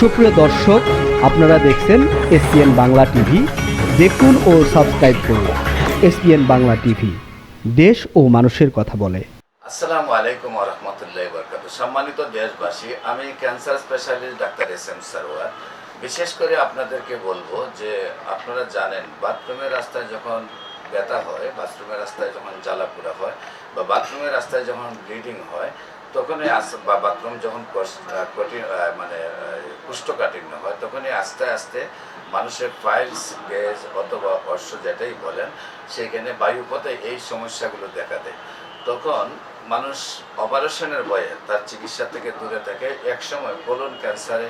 সুপ্রিয় দর্শক, আপনারা দেখছেন এসপিএন বাংলা টিভি। দেখুন ও সাবস্ক্রাইব করুন এসপিএন বাংলা টিভি। দেশ ও মানুষের কথা বলে। আসসালামু আলাইকুম রহমতুল্লাহ বরকাত সম্মানিত দেশবাসী, আমি cancer specialist doctor S M Sarwar. বিশেষ করে আপনাদেরকে বলব যে, আপনারা জানেন বাথরুমের রাস্তায় যখন ব্যথা হয়, বাথরুমের রাস্তায় যখন জ্বালাপুরা হয় বা বাথরুমের রাস্তায় যখন ব্লিডিং হয় তখনই আস- বা বাথরুম যখন কঠিন মানে কুষ্ঠকাঠিন্য হয়, তখনই আস্তে আস্তে মানুষের ফাইলস গ্যাস অথবা অশ্ব যেটাই বলেন, সেখানে বায়ুপথে এই সমস্যাগুলো দেখা দেয়। তখন মানুষ অপারেশনের ভয়ে তার চিকিৎসা থেকে দূরে থাকে। একসময় কোলন ক্যান্সারে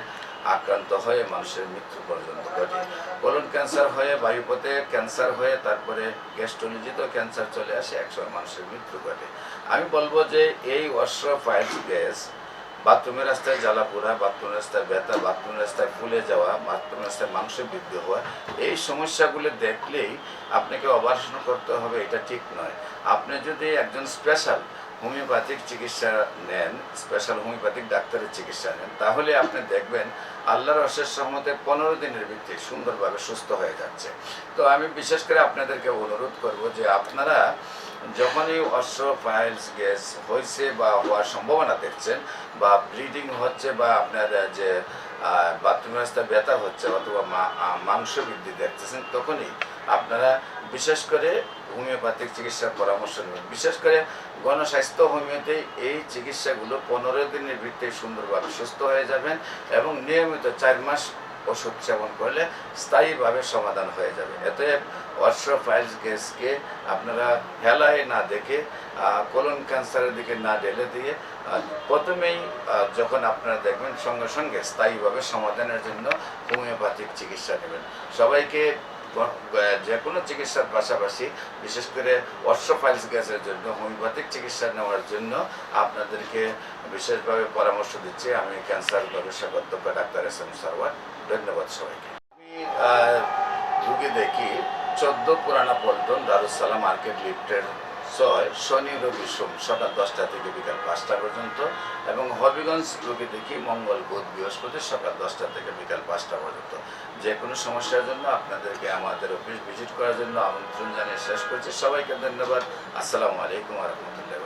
আক্রান্ত হয়ে মানুষের মৃত্যু পর্যন্ত ঘটে। কোলন ক্যান্সার হয়ে বায়ুপথে ক্যান্সার হয়ে তারপরে গ্যাস্ট্রোলজিতেও ক্যান্সার চলে আসে, একসময় মানুষের মৃত্যু ঘটে। আমি বলব যে এই অশ্র ফাইলস গ্যাস বাথরুমের রাস্তায় জ্বালা পোড়া বাথরুমের রাস্তায় ব্যথা বাথরুমের রাস্তায় ফুলে যাওয়া বাথরুমের রাস্তায় মাংস বৃদ্ধি হওয়া, এই সমস্যাগুলো দেখলেই আপনাকে অপারেশন করতে হবে, এটা ঠিক নয়। আপনি যদি একজন স্পেশাল হোমিওপ্যাথিক চিকিৎসা নেন স্পেশাল হোমিওপ্যাথিক ডাক্তারের চিকিৎসা নেন, তাহলে আপনি দেখবেন আল্লাহর অশেষ সহমতে পনেরো দিনের ভিত্তি সুন্দরভাবে সুস্থ হয়ে যাচ্ছে। তো আমি বিশেষ করে আপনাদেরকে অনুরোধ করব যে আপনারা যখনই অশ্ব ফাইলস গ্যাস হয়েছে বা হওয়ার সম্ভাবনা দেখছেন বা ব্লিডিং হচ্ছে বা আপনার যে বাথরুমের রাস্তায় ব্যথা হচ্ছে অথবা মাংস বৃদ্ধি দেখতেছেন, তখনই আপনারা বিশেষ করে হোমিওপ্যাথিক চিকিৎসার পরামর্শ নেবেন। বিশেষ করে গণস্বাস্থ্য হোমিওতে এই চিকিৎসাগুলো পনেরো দিনের ভিত্তিতে সুন্দরভাবে সুস্থ হয়ে যাবেন এবং নিয়মিত চার মাস ওষুধ সেবন করলে স্থায়ীভাবে সমাধান হয়ে যাবে। এতএব অশ্র ফাইলস গ্যাসকে আপনারা হেলায় না দেখে কোলন ক্যান্সারের দিকে না ঢেলে দিয়ে প্রথমেই যখন আপনারা দেখবেন সঙ্গে সঙ্গে স্থায়ীভাবে সমাধানের জন্য হোমিওপ্যাথিক চিকিৎসা নেবেন। সবাইকে যে কোনো চিকিৎসার পাশাপাশি, বিশেষ করে অশ্রোফাইলস গ্যাসের জন্য হোমিওপ্যাথিক চিকিৎসা নেওয়ার জন্য আপনাদেরকে বিশেষভাবে পরামর্শ দিচ্ছি। আমি ক্যান্সার গবেষক অধ্যক্ষ ডাক্তার এস এম সারওয়ার। ধন্যবাদ সবাইকে। আমি রুগী দেখি, চোদ্দ পুরানা পল্টন দারুসালাম মার্কেট লিফটের ছয় শনি রবি সোম সকাল দশটা থেকে পাঁচটা পর্যন্ত এবং হবিগঞ্জ রোগী দেখি মঙ্গল বুধ বৃহস্পতি সকাল দশটা থেকে বিকাল পাঁচটা পর্যন্ত। যে কোনো সমস্যার জন্য আপনাদেরকে আমাদের অফিস ভিজিট করার জন্য আমন্ত্রণ জানিয়ে শেষ করছি। সবাইকে ধন্যবাদ। আসসালামু আলাইকুম রহমতুল্লাহ